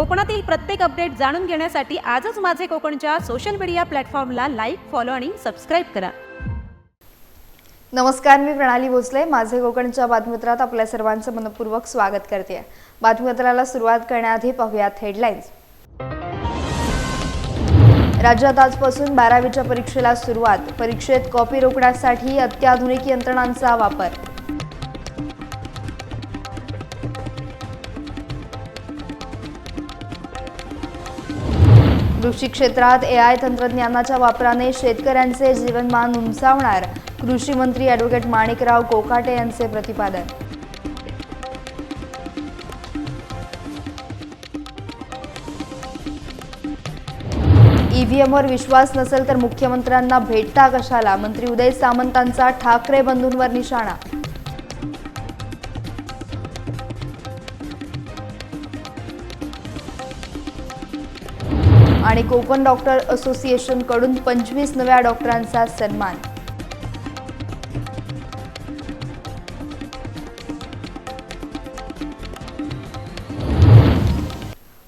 कोकणातील प्रत्येक अपडेट जाणून घेण्यासाठी आजच माझे कोकणच्या सोशल मीडिया प्लॅटफॉर्मला लाईक फॉलो आणि सबस्क्राईब करा. नमस्कार मी प्रणाली भोसले. माझे कोकणच्या बातमीपत्रात आपल्या सर्वांचं मनपूर्वक स्वागत करते. बातमीपत्राला सुरुवात करण्याआधी पाहूयात हेडलाईन्स राज्यात आजपासून बारावीच्या परीक्षेला सुरुवात. परीक्षेत कॉपी रोखण्यासाठी अत्याधुनिक यंत्रणांचा वापर. कृषी क्षेत्रात ए आय तंत्रज्ञानाच्या वापराने शेतकऱ्यांचे जीवनमान उंचावणार. कृषी मंत्री ॲडव्होकेट माणिकराव कोकाटे यांचे प्रतिपादन. ईव्हीएमवर विश्वास नसेल तर मुख्यमंत्र्यांना भेटता कशाला? मंत्री उदय सामंतांचा ठाकरे बंधूंवर निशाणा आणि कोकण डॉक्टर असोसिएशनकडून पंचवीस नव्या डॉक्टरांचा सन्मान.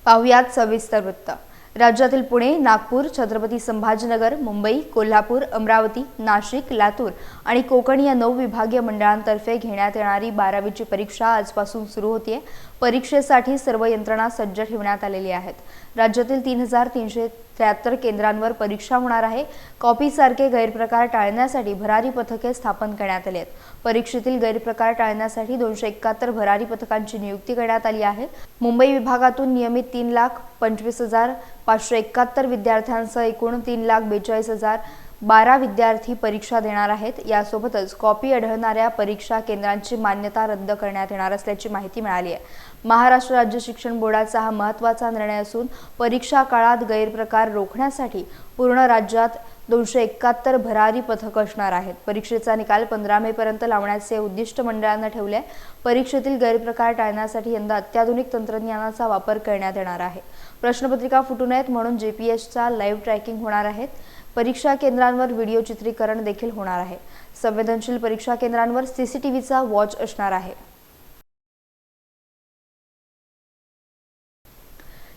पाहुयात सविस्तर वृत्त. राज्यातील पुणे नागपूर छत्रपती संभाजीनगर मुंबई कोल्हापूर अमरावती नाशिक लातूर आणि कोकण या नऊ विभागीय मंडळांतर्फे घेण्यात येणारी बारावीची परीक्षा आजपासून सुरू होतीये. परीक्षेसाठी सर्व यंत्रणा सज्ज ठेवण्यात आलेली आहेत. राज्यातील तीन हजार तीनशे त्र्याहत्तर केंद्रांवर परीक्षा होणार आहे. कॉपीसारखे गैरप्रकार टाळण्यासाठी भरारी पथके स्थापन करण्यात आली आहेत. परीक्षेतील गैरप्रकार टाळण्यासाठी दोनशे एकाहत्तर भरारी पथकांची नियुक्ती करण्यात आली आहे. मुंबई विभागातून नियमित तीन लाख पंचवीस हजार पाचशे एकाहत्तर विद्यार्थ्यांसह एकूण तीन लाख बेचाळीस हजार बारा विद्यार्थी परीक्षा देणार आहेत. यासोबतच कॉपी आढळणाऱ्या परीक्षा केंद्रांची मान्यता रद्द करण्यात येणार असल्याची माहिती मिळाली आहे. महाराष्ट्र राज्य शिक्षण बोर्डाचा हा महत्त्वाचा निर्णय असून परीक्षा काळात गैरप्रकार रोखण्यासाठी पूर्ण राज्यात दोनशे एकाहत्तर भरारी पथक असणार आहेत. परीक्षेचा निकाल पंधरा मे पर्यंत लावण्याचे उद्दिष्ट मंडळानं ठेवले आहे. परीक्षेतील गैरप्रकार टाळण्यासाठी यंदा अत्याधुनिक तंत्रज्ञानाचा वापर करण्यात येणार आहे. प्रश्नपत्रिका फुटू नयेत म्हणून जे पी एसचा लाईव्ह ट्रॅकिंग होणार आहेत परीक्षा केंद्रांवर व्हिडिओ चित्रीकरण देखील होणार आहे. संवेदनशील परीक्षा केंद्रांवर सीसीटीव्हीचा वॉच असणार आहे.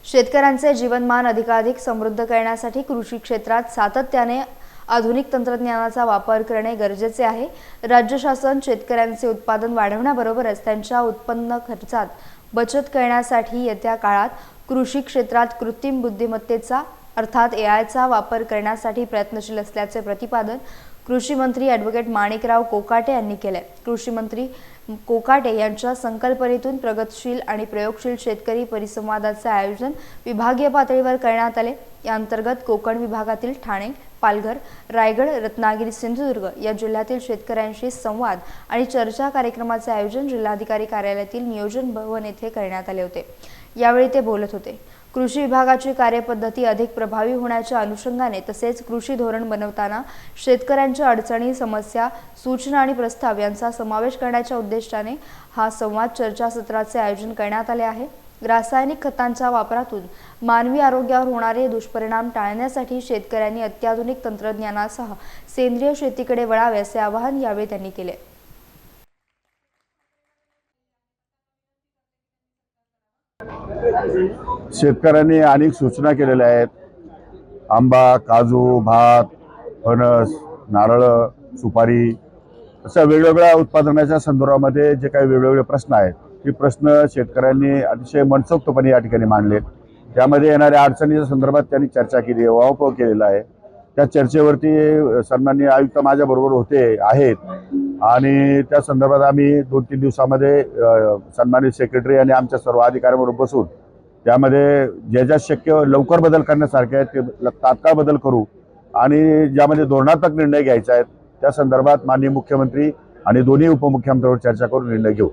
शेतकऱ्यांचे जीवनमान अधिकाधिक समृद्ध करण्यासाठी कृषी क्षेत्रात सातत्याने आधुनिक तंत्रज्ञानाचा वापर करणे गरजेचे आहे. राज्य शासन शेतकऱ्यांचे उत्पादन वाढवण्याबरोबरच त्यांच्या उत्पन्न खर्चात बचत करण्यासाठी येत्या काळात कृषी क्षेत्रात कृत्रिम बुद्धिमत्तेचा अर्थात ए आयचा वापर करण्यासाठी प्रयत्नशील असल्याचे प्रतिपादन कृषी मंत्री ॲडव्होकेट माणिकराव कोकाटे यांनी केले कृषी मंत्री कोकाटे यांच्या संकल्पनेतून प्रगतशील आणि प्रयोगशील शेतकरी परिसंवादाचे आयोजन विभागीय पातळीवर करण्यात आले. या अंतर्गत कोकण विभागातील ठाणे पालघर रायगड रत्नागिरी सिंधुदुर्ग या जिल्ह्यातील शेतकऱ्यांशी संवाद आणि चर्चा कार्यक्रमाचे आयोजन जिल्हाधिकारी कार्यालयातील नियोजन भवन येथे करण्यात आले होते. यावेळी ते बोलत होते. कृषी विभागाची कार्यपद्धती अधिक प्रभावी होण्याच्या अनुषंगाने तसेच कृषी धोरण बनवताना शेतकऱ्यांच्या अडचणी समस्या सूचना आणि प्रस्ताव यांचा समावेश करण्याच्या उद्देशाने हा संवाद चर्चासत्राचे आयोजन करण्यात आले आहे. रासायनिक खतांच्या वापरातून मानवी आरोग्यावर होणारे दुष्परिणाम टाळण्यासाठी शेतकऱ्यांनी अत्याधुनिक तंत्रज्ञानासह सेंद्रिय शेतीकडे वळावे असे आवाहन यावेळी त्यांनी केले. शेतकऱ्यांनी अनेक सूचना केलेल्या आहेत. आंबा काजू भात फणस नारळ सुपारी अशा वेगवेगळ्या उत्पादनाच्या संदर्भामध्ये जे काही वेगवेगळे प्रश्न आहेत ते प्रश्न शेतकऱ्यांनी अतिशय मनसोक्तपणे या ठिकाणी मांडलेत. त्यामध्ये येणाऱ्या अडचणीच्या संदर्भात त्यांनी चर्चा केली आहे वावपाव केलेला आहे. त्या चर्चेवरती सन्माननीय आयुक्त माझ्याबरोबर होते आहेत. आणि त्या संदर्भात आम्ही दोन तीन दिवसामध्ये अ, सन्मानित सेक्रेटरी आणि आमच्या सर्व अधिकाऱ्यांबरोबर बसून त्यामध्ये ज्या ज्या शक्य लवकर बदल करण्यासारखे आहेत ते तात्काळ बदल करू. आणि ज्यामध्ये धोरणात्मक निर्णय घ्यायचे आहेत त्या संदर्भात माननीय मुख्यमंत्री आणि दोन्ही उपमुख्यमंत्र्यांवर चर्चा करून निर्णय घेऊ.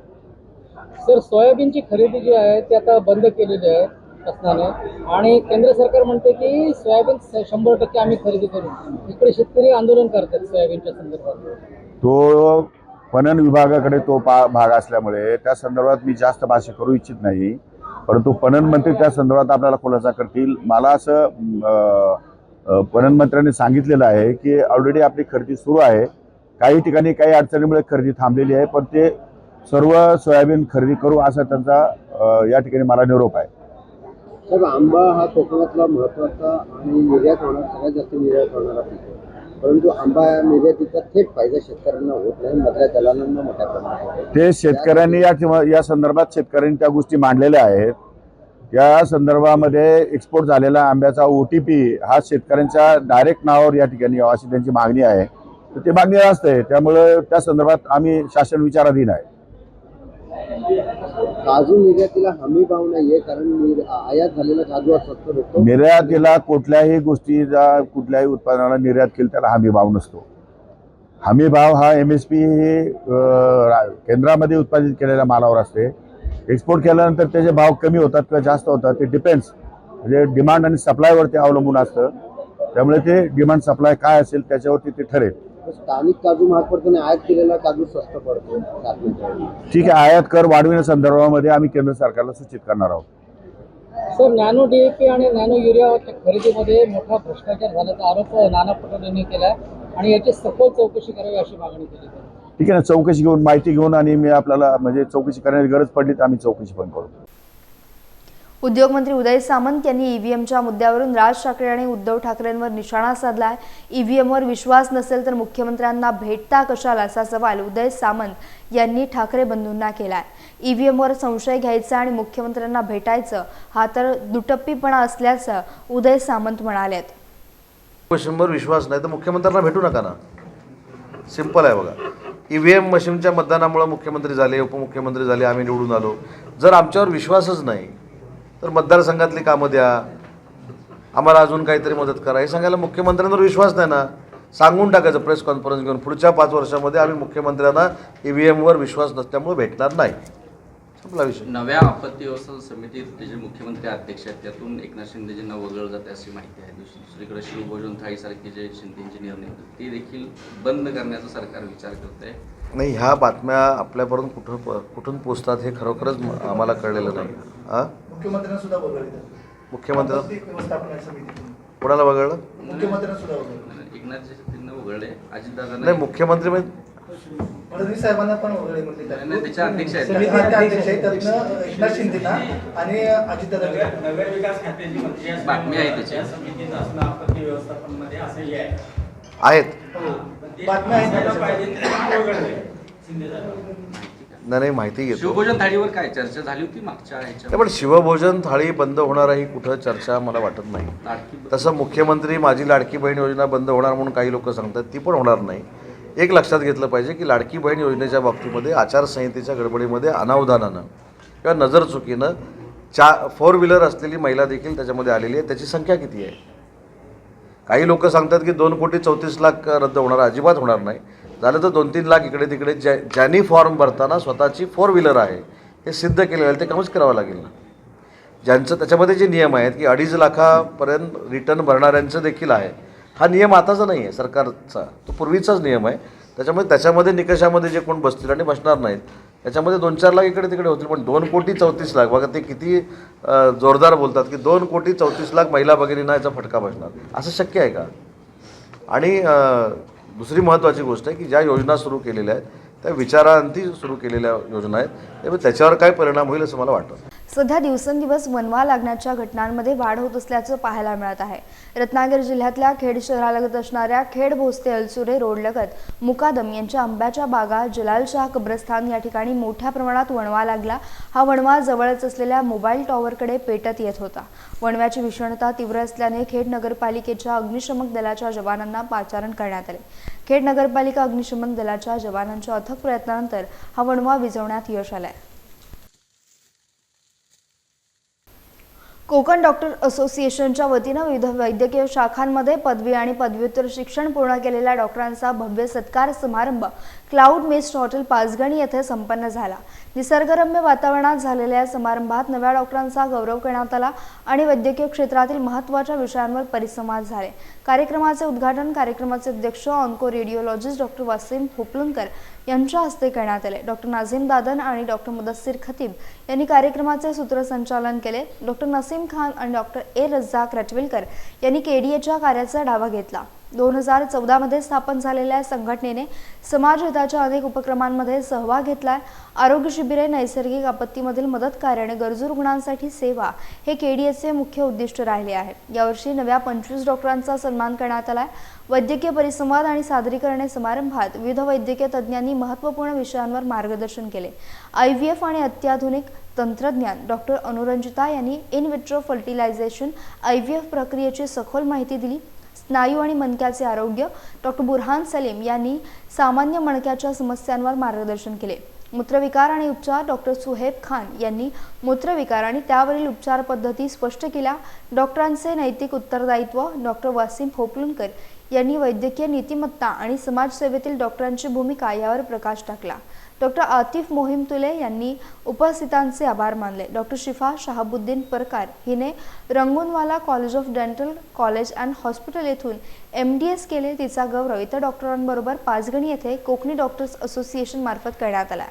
सर सोयाबीनची खरेदी जी आहे ती आता बंद केलेली आहे शासनाने. आणि केंद्र सरकार म्हणते की सोयाबीन शंभर टक्के आम्ही खरेदी करू. इकडे शेतकरी आंदोलन करतात सोयाबीनच्या संदर्भात. तो पणन विभागाकडे तो पा भाग असल्यामुळे त्या संदर्भात मी जास्त भाष्य करू इच्छित नाही. परंतु पणन मंत्री त्या संदर्भात आपल्याला खुलासा करतील. मला असं पणन मंत्र्यांनी सांगितलेलं आहे की ऑलरेडी आपली खरेदी सुरू आहे. काही ठिकाणी काही अडचणीमुळे खरेदी थांबलेली आहे पण ते सर्व सोयाबीन खरेदी करू असा त्यांचा या ठिकाणी मला निरोप आहे. आंबा हा कोकणातला महत्त्वाचा आणि निर्यात होणार सगळ्यात जास्त निर्यात होणारा पीक. परंतु आंबा निर्यातीचा थेट फायदा शेतकऱ्यांना होत नाही मधल्या दलालांना मोठ्या प्रमाणात ते शेतकऱ्यांनी या या संदर्भात शेतकऱ्यांनी त्या गोष्टी मांडलेल्या आहेत. या संदर्भामध्ये एक्सपोर्ट झालेला आंब्याचा ओ टी पी हा शेतकऱ्यांच्या डायरेक्ट नावावर या ठिकाणी यावा अशी त्यांची मागणी आहे. तर ते मागणी असते त्यामुळे त्या संदर्भात आम्ही शासन विचाराधीन आहे. काजू निर्यातीला हमी भाव नाहीये कारण आयात झालेला काजू स्वस्त भेटतो. निर्यातीला कुठल्याही गोष्टीचा कुठल्याही उत्पादनाला निर्यात केली त्याला हमी भाव नसतो. हमी भाव हा एम एस पी हे रा- केंद्रामध्ये उत्पादित केलेल्या मालावर असते. एक्सपोर्ट केल्यानंतर त्याचे भाव कमी होतात किंवा जास्त होतात ते डिपेंड्स म्हणजे डिमांड आणि सप्लायवरती अवलंबून असतं. त्यामुळे ते डिमांड सप्लाय काय असेल त्याच्यावरती ते ठरेल. स्थानिक काजू महाग पडतो आणि आयात केलेला काजू स्वस्त पडतो. ठीक आहे आयात कर वाढविण्यासंदर्भामध्ये आम्ही केंद्र सरकारला सूचित करणार आहोत सर नॅनो डीएपी आणि नॅनो युरियाच्या खरेदीमध्ये मोठा भ्रष्टाचार झाल्याचा आरोप नाना पटोले यांनी केला आणि याची सखोल चौकशी करावी अशी मागणी केली. ठीक आहे ना चौकशी घेऊन माहिती घेऊन आणि मी आपल्याला म्हणजे चौकशी करण्याची गरज पडली तर आम्ही चौकशी पण करू उद्योगमंत्री उदय सामंत यांनी ईव्हीएमच्या मुद्द्यावरून राज ठाकरे आणि उद्धव ठाकरेंवर निशाणा साधला आहे. ईव्हीएमवर विश्वास नसेल तर मुख्यमंत्र्यांना भेटता कशाला असा सवाल उदय सामंत यांनी ठाकरे बंधूंना केला आहे. ईव्हीएमवर संशय घ्यायचा आणि मुख्यमंत्र्यांना भेटायचं हा तर दुटप्पीपणा असल्याचं उदय सामंत म्हणालेत मशीनवर विश्वास नाही तर मुख्यमंत्र्यांना भेटू नका ना. सिंपल आहे बघा. ई व्ही एम मशीनच्या मतदानामुळे मुख्यमंत्री झाले उपमुख्यमंत्री झाले आम्ही निवडून आलो. जर आमच्यावर विश्वासच नाही तर मतदारसंघातली कामं द्या. आम्हाला अजून काहीतरी मदत करा. हे सांगायला मुख्यमंत्र्यांवर विश्वास नाही ना? सांगून टाकायचं प्रेस कॉन्फरन्स घेऊन. पुढच्या पाच वर्षामध्ये आम्ही मुख्यमंत्र्यांना ई व्ही एमवर विश्वास नसल्यामुळे भेटणार नाही. संपला विषय. नव्या आपत्ती व्यवस्थापन समितीत जे मुख्यमंत्री अध्यक्ष आहेत त्यातून एकनाथ शिंदेजींना वगळलं जाते अशी माहिती आहे. दुस- दुसरीकडे शिवभोजन थाळीसारखे जे शिंदेचे निर्णय होते ते देखील बंद करण्याचा सरकार विचार करत आहे नाही ह्या बातम्या आपल्यापर्यंत कुठं कुठून पोचतात हे खरोखरच आम्हाला कळलेलं नाही. हां मुख्यमंत्र्यांना सुद्धा बोलवलं मुख्यमंत्री आपत्ती व्यवस्थापन समितीतून कोणाला वगळलं? मुख्यमंत्र्यांना सुद्धा बोलवलं एकनाथ शिंदेना वगळले अजितदादा नाही मुख्यमंत्री म्हणजे फडणवीस साहेबांना पण वगळले म्हणते त्यात. नाही, त्याचे अध्यक्ष आहेत. समिती अध्यक्ष आहेत. त्यातनं एकनाथ शिंदेना आणि अजितदादा नगर विकास खात्याची मंत्री असल्यामुळे बातमी आहे त्याची. या समितीत असणं आपत्ती व्यवस्थापनमध्ये असेल आहे. आहेत. बातम्या आहेत. असायला त्याच्यात. पाहिजे ते वगळले शिंदे. नाही नाही माहिती घेतो. शिवभोजन थाळीवर काय? चर्चा झाली होती मागच्या नाही, पण शिवभोजन थाळी बंद होणार ही कुठं चर्चा मला वाटत नाही. लाडकी तसं मुख्यमंत्री माझी लाडकी बहीण योजना बंद होणार म्हणून काही लोक सांगतात ती पण होणार नाही. एक लक्षात घेतलं पाहिजे की लाडकी बहीण योजनेच्या बाबतीमध्ये आचारसंहितेच्या गडबडीमध्ये अनावधानानं किंवा नजर चुकीनं चा फोर व्हीलर असलेली महिला देखील त्याच्यामध्ये आलेली आहे त्याची संख्या किती आहे? काही लोक सांगतात की दोन कोटी चौतीस लाख रद्द होणार अजिबात होणार नाही. झालं तर दोन तीन लाख इकडे तिकडे ज्या ज्यांनी फॉर्म भरताना स्वतःची फोर व्हीलर आहे हे सिद्ध केलेलं आहे ते कामच करावं लागेल ना. ज्यांचं त्याच्यामध्ये जे नियम आहेत की अडीच लाखापर्यंत रिटर्न भरणाऱ्यांचं देखील आहे. हा नियम आताचा नाही आहे सरकारचा. तो पूर्वीचाच नियम आहे. त्याच्यामुळे त्याच्यामध्ये निकषामध्ये जे कोण बसतील आणि बसणार नाहीत त्याच्यामध्ये दोन चार लाख इकडे तिकडे होतील पण दोन कोटी चौतीस लाख बघा ते किती जोरदार बोलतात की दोन कोटी चौतीस लाख महिला भगिनींना याचा फटका बसणार. असं शक्य आहे का? आणि दुसरी महत्त्वाची गोष्ट आहे की ज्या योजना सुरू केलेल्या आहेत त्या विचारांती सुरू केलेल्या योजना आहेत त्यामुळे त्याच्यावर काय परिणाम होईल असं मला वाटतं. सध्या दिवसेंदिवस वनवा लागण्याच्या घटनांमध्ये वाढ होत असल्याचं पाहायला मिळत आहे. रत्नागिरी जिल्ह्यातल्या खेड शहरालगत असणाऱ्या खेड भोसते अलसुरे रोडलगत मुकादम यांच्या आंब्याच्या बागा जलालशाह कब्रस्थान या ठिकाणी मोठ्या प्रमाणात वणवा लागला. हा वणवा जवळच असलेल्या मोबाईल टॉवरकडे पेटत येत होता. वणव्याची भीषणता तीव्र असल्याने खेड नगरपालिकेच्या अग्निशमक दलाच्या जवानांना पाचारण करण्यात आले. खेड नगरपालिका अग्निशमन दलाच्या जवानांच्या अथक प्रयत्नानंतर हा वणवा विझवण्यात यश आलाय. कोकण डॉक्टर असोसिएशनच्या वतीनं विविध वैद्यकीय शाखांमध्ये पदवी आणि पदव्युत्तर शिक्षण पूर्ण केलेल्या डॉक्टरांचा भव्य सत्कार समारंभ क्लाउड मेस्ट हॉटेल पाचगणी येथे संपन्न झाला. निसर्गरम्य वातावरणात झालेल्या या समारंभात नव्या डॉक्टरांचा गौरव करण्यात आला आणि वैद्यकीय क्षेत्रातील महत्त्वाच्या विषयांवर परिसंवाद झाले. कार्यक्रमाचे उद्घाटन कार्यक्रमाचे अध्यक्ष onco radiologist doctor Wasim Khopalunkar यांच्या हस्ते करण्यात आले. डॉक्टर नाझीम दादन आणि डॉक्टर मुदस्सीर खतीब यांनी कार्यक्रमाचे सूत्रसंचालन केले. डॉक्टर नसीम खान आणि डॉक्टर ए रज्जाक रटविलकर यांनी केडीएच्या कार्याचा डावा घेतला. दोन हजार चौदामध्ये स्थापन झालेल्या या संघटनेने समाजहिताच्या अनेक उपक्रमांमध्ये सहभाग घेतलाय. आरोग्य शिबिरे नैसर्गिक आपत्तीमधील मदत कार्य आणि गरजू रुग्णांसाठी सेवा हे केडीएसचे मुख्य उद्दिष्ट राहिले आहे. यावर्षी नव्या पंचवीस डॉक्टरांचा सन्मान करण्यात आलाय. वैद्यकीय परिसंवाद आणि सादरीकरणे समारंभात विविध वैद्यकीय तज्ज्ञांनी महत्त्वपूर्ण विषयांवर मार्गदर्शन केले. आय व्ही एफ आणि अत्याधुनिक तंत्रज्ञान डॉक्टर अनुरंजिता यांनी in vitro fertilisation I V F प्रक्रियेची सखोल माहिती दिली. स्नायू आणि मणक्याचे आरोग्य डॉक्टर बुरहान सलीम यांनी सामान्य मणक्याच्या समस्यांवर मार्गदर्शन केले. मूत्रविकार आणि उपचार डॉक्टर सुहेब खान यांनी मूत्रविकार आणि त्यावरील उपचार पद्धती स्पष्ट केल्या. डॉक्टरांचे नैतिक उत्तरदायित्व डॉक्टर वासिम खोपलुनकर यांनी वैद्यकीय नीतिमत्ता आणि समाजसेवेतील डॉक्टरांची भूमिका यावर प्रकाश टाकला. डॉक्टर आतिफ मोहिम तुले यांनी उपस्थितांचे आभार मानले. डॉक्टर शिफा शहाबुद्दीन परकार हिने Rangoonwala college of dental college and hospital येथून एम डी एस केले. तिचा गौरव इतर डॉक्टरांबरोबर पाचगणी येथे कोकणी डॉक्टर्स असोसिएशन मार्फत करण्यात आला.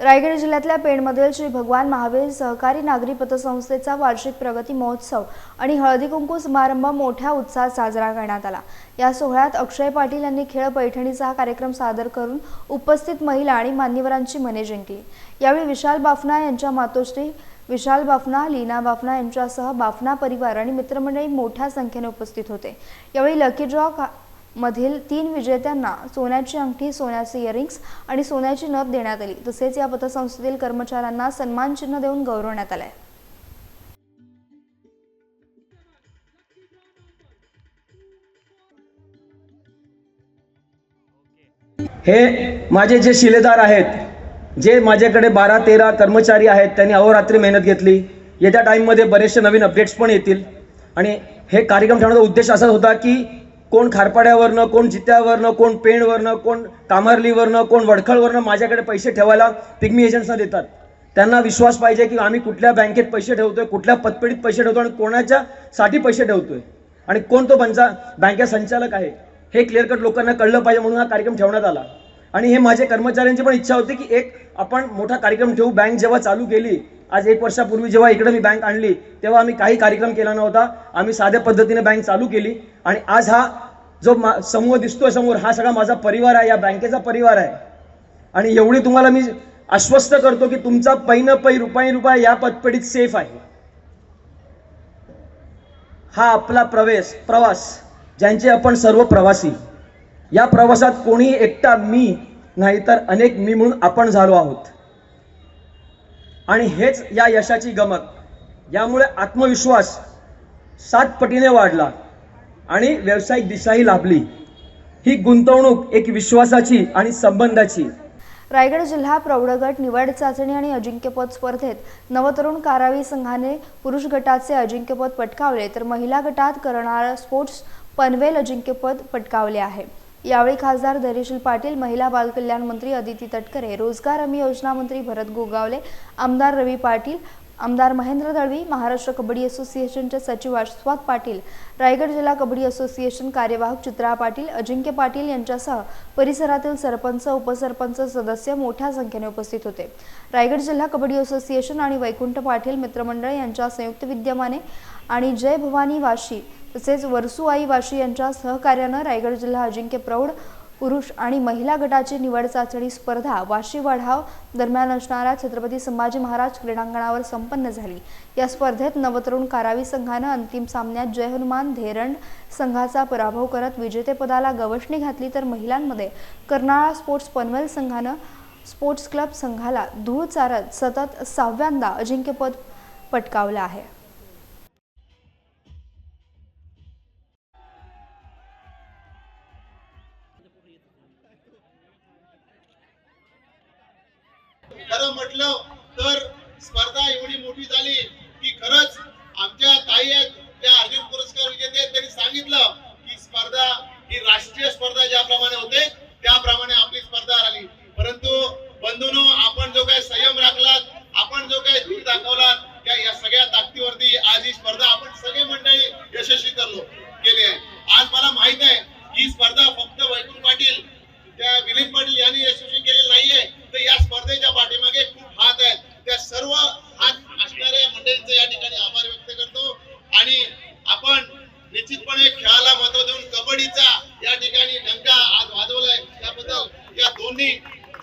रायगड जिल्ह्यातल्या पेणमधील श्री भगवान महावीर सहकारी नागरी पतसंस्थेचा वार्षिक प्रगती महोत्सव आणि हळदी कुंकू समारंभ मोठ्या उत्साहात साजरा करण्यात आला. या सोहळ्यात अक्षय पाटील यांनी खेळ पैठणीचा हा कार्यक्रम सादर करून उपस्थित महिला आणि मान्यवरांची मने जिंकली. यावेळी विशाल बाफना यांच्या मातोश्री विशाल बाफना लीना बाफना यांच्यासह बाफना परिवार आणि मित्रमंडळी मोठ्या संख्येने उपस्थित होते. यावेळी लकी ड्रॉ का- मधील तीन विजेत्यांना सोन्याची अंगठी सोन्याचे इयरिंग्स आणि सोन्याची नथ देण्यात आली. तसेच या पतसंस्थेतील कर्मचाऱ्यांना सन्मान चिन्ह देऊन गौरवण्यात आलंय. हे माझे जे शिलेदार आहेत जे माझ्याकडे बारा तेरा कर्मचारी आहेत त्यांनी अहोरात्री मेहनत घेतली. येत्या टाईममध्ये बरेचसे नवीन अपडेट्स पण येतील. आणि हे कार्यक्रम ठेवण्याचा उद्देश असाच होता की कोण खारपाड्यावरनं कोण जित्यावरनं कोण पेणवरनं कोण कामार्लीवरनं कोण वडखळवरनं माझ्याकडे पैसे ठेवायला पिग्मी एजंट्सना देतात. त्यांना विश्वास पाहिजे की आम्ही कुठल्या बँकेत पैसे ठेवतोय कुठल्या पतपेढीत पैसे ठेवतो आणि कोणाच्या साठी पैसे ठेवतोय. आणि कोण तो बंचा बँकेचा संचालक आहे हे क्लिअर कट लोकांना कळलं पाहिजे म्हणून हा कार्यक्रम ठेवण्यात आला. आणि हे माझ्या कर्मचाऱ्यांची पण इच्छा होती की एक आपण मोठा कार्यक्रम ठेवू. बँक जेव्हा चालू केली आज एक वर्षापूर्वी जेव्हा इकडे मी बँक आणली तेव्हा आम्ही काही कार्यक्रम केला नव्हता. आम्ही साध्या पद्धतीने बँक चालू केली. आणि आज हा जो मा- समूह दिसतोय समोर हा सगळा माझा परिवार आहे या बँकेचा परिवार आहे. आणि एवढी तुम्हाला मी आश्वस्त करतो की तुमचा पै न पै रुपाई रुपये या पतपेढीत सेफ आहे. हा आपला प्रवेश प्रवास ज्यांचे आपण सर्व प्रवासी. या प्रवासात कोणी एकटा मी नाहीतर अनेक मी म्हणून आपण झालो आहोत. आणि हेच या यशाची गमत यामुळे आत्मविश्वास सात पटीने वाढला आणि व्यावसायिक दिशाही लाभली. ही गुंतवणूक एक विश्वासाची आणि संबंधाची. रायगड जिल्हा प्रौढ गट निवड चाचणी आणि अजिंक्यपद स्पर्धेत नवतरुण कारावी संघाने पुरुष गटाचे अजिंक्यपद पटकावले तर महिला गटात करणारा स्पोर्ट्स पनवेल अजिंक्यपद पटकावले आहे. यावेळी खासदार धैर्यशील पाटील महिला बालकल्याण मंत्री अदिती तटकरे रोजगार हमी योजना मंत्री भरत गोगावले आमदार रवी पाटील आमदार महेंद्र दळवी महाराष्ट्र कबड्डी असोसिएशनचे सचिव आस्वाद पाटील रायगड जिल्हा कबड्डी असोसिएशन कार्यवाहक चित्रा पाटील अजिंक्य पाटील यांच्यासह परिसरातील सरपंच उपसरपंच सदस्य मोठ्या संख्येने उपस्थित होते. रायगड जिल्हा कबड्डी असोसिएशन आणि वैकुंठ पाटील मित्रमंडळ यांच्या संयुक्त विद्यमाने आणि जय भवानी वाशी तसेच वरसुआई वाशी यांच्या सहकार्यानं रायगड जिल्हा अजिंक्य प्रौढ पुरुष आणि महिला गटाची निवड चाचणी स्पर्धा वाशी वढाव दरम्यान असणाऱ्या छत्रपती संभाजी महाराज क्रीडांगणावर संपन्न झाली. या स्पर्धेत नवतरुण कारावी संघानं अंतिम सामन्यात जय हनुमान धेरंड संघाचा पराभव करत विजेतेपदाला गवसणी घातली तर महिलांमध्ये कर्नाळा स्पोर्ट्स पनवेल संघानं स्पोर्ट्स क्लब संघाला धूळ चारत सतत सहाव्यांदा अजिंक्यपद पटकावलं आहे. एवढी झाली की खरंच आमच्या ताई आहेत त्या अर्जुन पुरस्कार विजेते आहेत त्यांनी सांगितलं.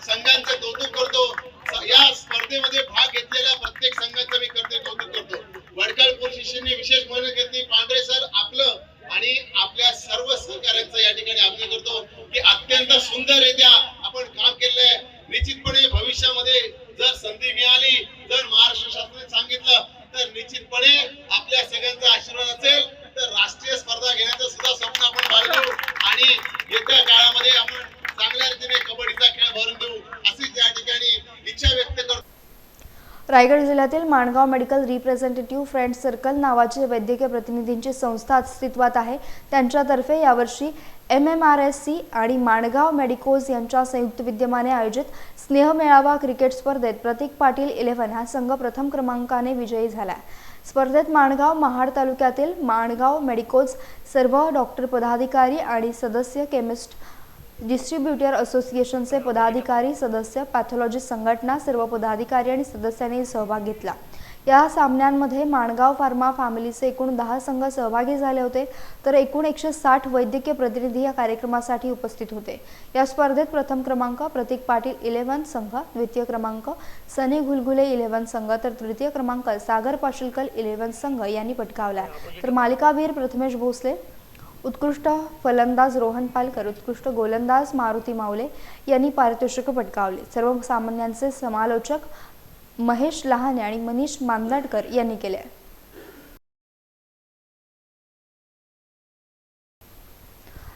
संघांचं कौतुक करतो. या स्पर्धेमध्ये भाग घेतलेल्या प्रत्येक संघांचं मी करते कौतुक करतो. वडकाळपूर शिष्यांनी विशेष मेहनत घेतली. पांढरे सर आपलं आणि आपल्या सर्व सहकार्यांचं या ठिकाणी आग्रह करतो. की अत्यंत सुंदर येत्या रायगड जिल्ह्यातील Mangaon medical representative friend circle नावाची वैद्यकीय प्रतिनिधींची संस्था अस्तित्वात आहे. त्यांच्यातर्फे यावर्षी M M R S C आणि माणगाव मेडिकोज यांच्या संयुक्त विद्यमाने आयोजित स्नेहमेळावा क्रिकेट स्पर्धेत प्रतीक पाटील इलेव्हन हा संघ प्रथम क्रमांकाने विजयी झाला. स्पर्धेत माणगाव महाड तालुक्यातील माणगाव मेडिकोज सर्व डॉक्टर पदाधिकारी आणि सदस्य केमिस्ट डिस्ट्रीब्युटर असोसिएशनचे पदाधिकारी सदस्य पॅथॉलॉजी संघटना सर्व पदाधिकारी आणि सदस्यांनी सहभाग घेतला. या सामन्यांमध्ये माणगाव फार्मा फॅमिलीचे एकूण दहा संघ सहभागी झाले होते तर एकूण एकशे साठ वैद्यकीय प्रतिनिधी या कार्यक्रमासाठी उपस्थित होते. या स्पर्धेत प्रथम क्रमांक प्रतीक पाटील इलेव्हन संघ द्वितीय क्रमांक सनी घुलघुले इलेव्हन संघ तर तृतीय क्रमांक सागर पाशिलकर इलेव्हन संघ यांनी पटकावला. तर मालिकावीर प्रथमेश भोसले उत्कृष्ट फलंदाज रोहन पालकर उत्कृष्ट गोलंदाज मारुती मावले यांनी पारितोषिक पटकावले. सर्वसामान्यांचे समालोचक महेश लहाने आणि मनीष मांदाडकर यांनी केले.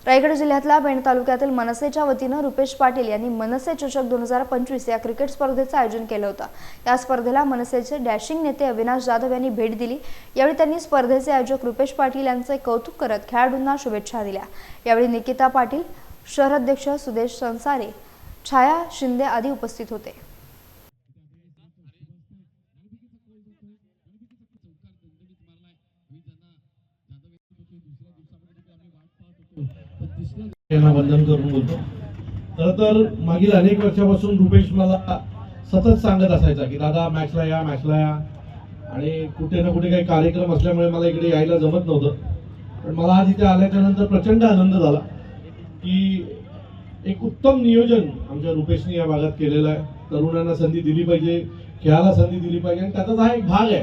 रायगड जिल्ह्यातल्या पेण तालुक्यातील मनसेच्या वतीनं रुपेश पाटील यांनी मनसे चषक दोन हजार पंचवीस या क्रिकेट स्पर्धेचं आयोजन केलं होतं. या स्पर्धेला मनसेचे डॅशिंग नेते अविनाश जाधव यांनी भेट दिली. यावेळी त्यांनी स्पर्धेचे आयोजक रुपेश पाटील यांचे कौतुक करत खेळाडूंना शुभेच्छा दिल्या. यावेळी निकिता पाटील शहराध्यक्ष सुदेश संसारे छाया शिंदे आदी उपस्थित होते. यांना वंदन करून बोलतो. खरं तर मागील अनेक वर्षापासून रुपेश मला सतत सांगत असायचा की दादा मॅचला या मॅचला या. आणि कुठे ना कुठे काही कार्यक्रम असल्यामुळे मला इकडे यायला जमत नव्हतं. पण मला आज इथे आल्याच्यानंतर प्रचंड आनंद झाला की एक उत्तम नियोजन आमच्या रुपेशने या भागात केलेलं आहे. तरुणांना संधी दिली पाहिजे खेळाला संधी दिली पाहिजे. आणि त्याचाच हा एक भाग आहे.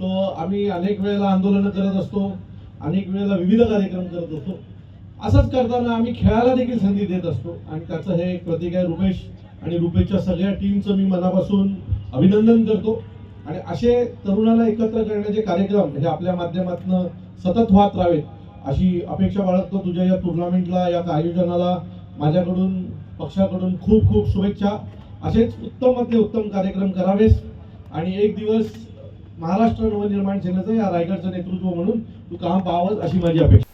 तो आम्ही अनेक वेळेला आंदोलनं करत असतो अनेक वेळेला विविध कार्यक्रम करत असतो. असंच करताना आम्ही खेळाला देखील संधी देत असतो. आणि त्याचं हे एक प्रतीक आहे रुपेश. आणि रुपेशच्या सगळ्या टीमचं मी मनापासून अभिनंदन करतो. आणि असे तरुणाला एकत्र करण्याचे कार्यक्रम हे आपल्या माध्यमातून सतत व्हात राहावेत अशी अपेक्षा बाळगतो तुझ्या या टुर्नामेंटला या आयोजनाला. माझ्याकडून पक्षाकडून खूप खूप शुभेच्छा. असेच उत्तमातले उत्तम कार्यक्रम करावेस. आणि एक दिवस महाराष्ट्र नवनिर्माण सेनेचं या रायगडचं नेतृत्व म्हणून तू काम पाहावंस अशी माझी अपेक्षा